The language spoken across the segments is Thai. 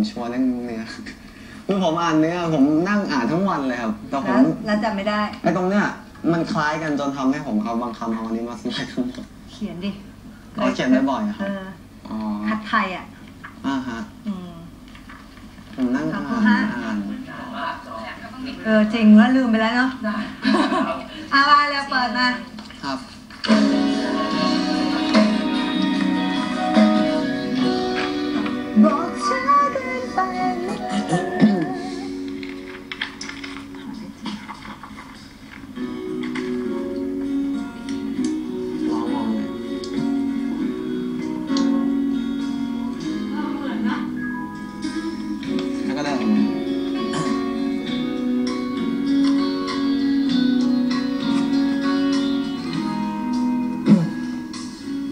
ผมชัวร์เรื่องเนื้อคือผมอ่านเนื้อผมนั่งอ่านทั้งวันเลยครับแต่ผแล้มวแล้วจำไม่ได้ไอ้ตรงเนี้ยมันคล้ายกันจนทำให้ผมเอาบางคำเอาอันนี้มาสไลด์ทั้งหมดเขียนดิอ๋อเขียนบ่อยๆอะครับเอออ๋อหัดไทยอะอ่าฮะอืมผมนั่งอ่าขอบคุณนฮะอ่านเออจริงว่าลืมไปแล้วเนาะอามาแล้วเปิดมาครับบอก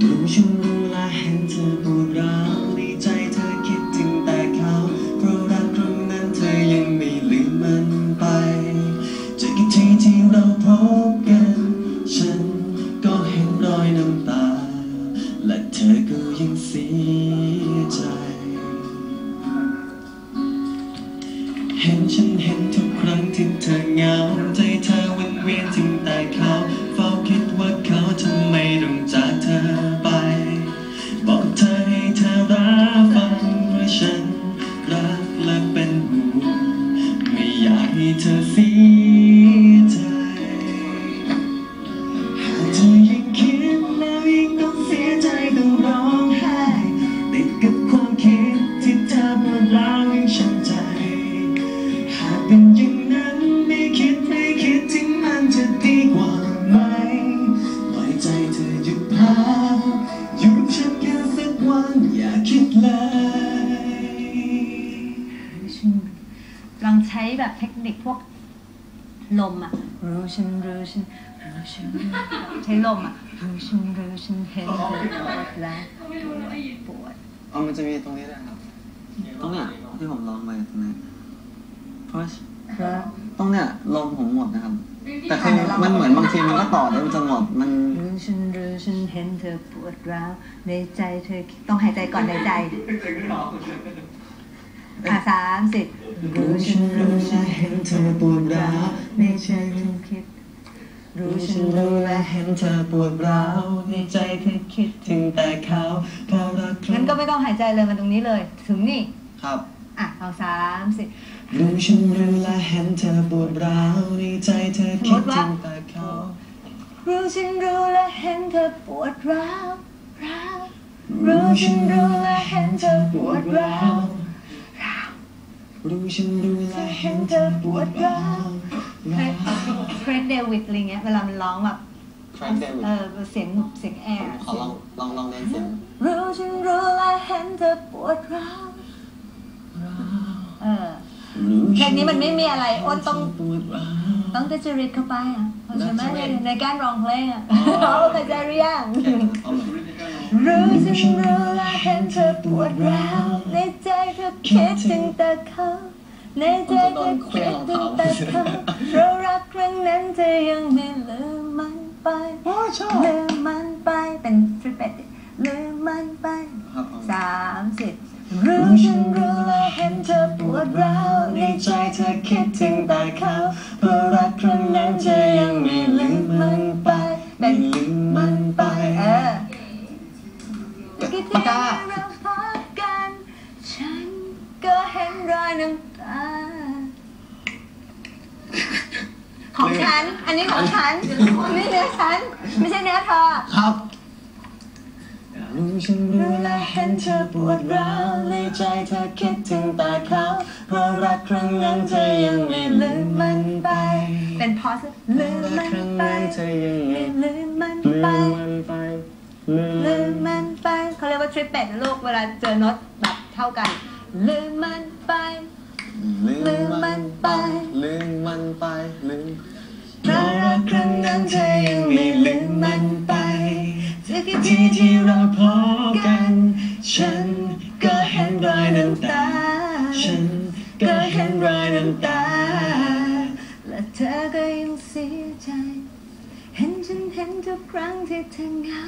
รู้ฉันรู้และเห็นเธอปวดร้าวในใจเธอคิดถึงแต่เขา เพราะรักครั้งนั้นเธอยังไม่ลืมมันไปจากที่ที่เราพบกัน อยา ลองใช้แบบเทคนิคพวกลมอะรู้ฉันรู้ฉันรู้ฉันรู้ใช้ลมอะรู้ฉันรู้ฉันเห็นเธอปวดและปวดเอามันจะมีตรงนี้ด้วยครับตรงเนี้ยที่ผมลองไปตรงนี้เพราะเพราะตรงเนี้ยลมผมหมดนะครับ แต่คือมันเหมือนบางทีมันก็ต่อได้จนหมดมันรู้ฉันรู้ฉันเห็นเธอปวดร้าวในใจเธอต้องหายใจก่อนในใจ อะสามสิบรู้ฉันรู้และเห็นเธอปวดร้าวในใจฉันคิด รู้ฉันรู้และเห็นเธอปวดร้าวในใจเธอคิดถึงแต่เขาเพราะรักครั้งั้งนก็ไม่ต้องหายใจเลยมาตรงนี้เลย ถึงนี่ ครับ อะเอาสามสิบรู้ฉันรู้และเห็นเธอปวดร้าวในใจเธอคิดถึงแต่เขารู้ฉันรู้และเห็นเธอปวดร้าวร้าวรู้ฉันรู้และเห็นเธอปวดร้าว รู้ฉันรู้และเห็นเธอปวดร้าวร้าวเฟรดเดวิดอะไรเงี้ยเวลามันร้องแบบแฟรงค์เดวิดเออเสียงเสียงแอร์ขอลองลองลองเล่นเสียงรู้ฉันรู้และเห็นเธอปวดร้าวเออเพลงนี้มันไม่มีอะไรอ้นต้องปวดร้าวต้องเตจริตเข้าไปอะเพราะฉะนั้นดัชจริตในการร้องเพลงอะอ๋อเขาเข้าใจหรือยังแค่นั้นเอาเลยรู้ฉันรู้และเห็นเธอปวดร้าวในใจเธอ คิดถึงแต่เขาในใจเธอคิดถึงแต่เขาเรารักครั้งนั้นเธอยังไม่ลืมมันไปอ๋อชอบลืมมันไปเป็นทริปเอ็ดลืมมันไปครับเอาสามสิบรู้ฉัน อยน้ำตาของฉัน อันนี้ของฉันนี่เนื้อฉัน ไม่ใช่เนื้อเธอครับรู้ฉันรู้และเห็นเธอปวดร้าวในใจเธอคิดถึงแต่เขาเพราะรักครั้งนั้นเธอยังไม่ลืมมันไป เป็นพอสลืมรักมันครั้งไปนั้นเธอยังไม่ลืมมันลืไปมมันไปลืมลืมมันไปเขาเรียกว่าทริปเป็ดนะลูกเวลาเจอโน้ตแบบเท่ากัน ลืมมันไป ลืมมันไป ลืมมันไป ลืมเพราะรักครั้งนั้นเธอยังไม่ลืมมันไปสักทีที่เราพบกัน ฉันก็เห็นรอยน้ำตา ฉันก็เห็นรอยน้ำตา และเธอก็ยังเสียใจ เห็นฉันเห็นทุกครั้งที่เธอเหงา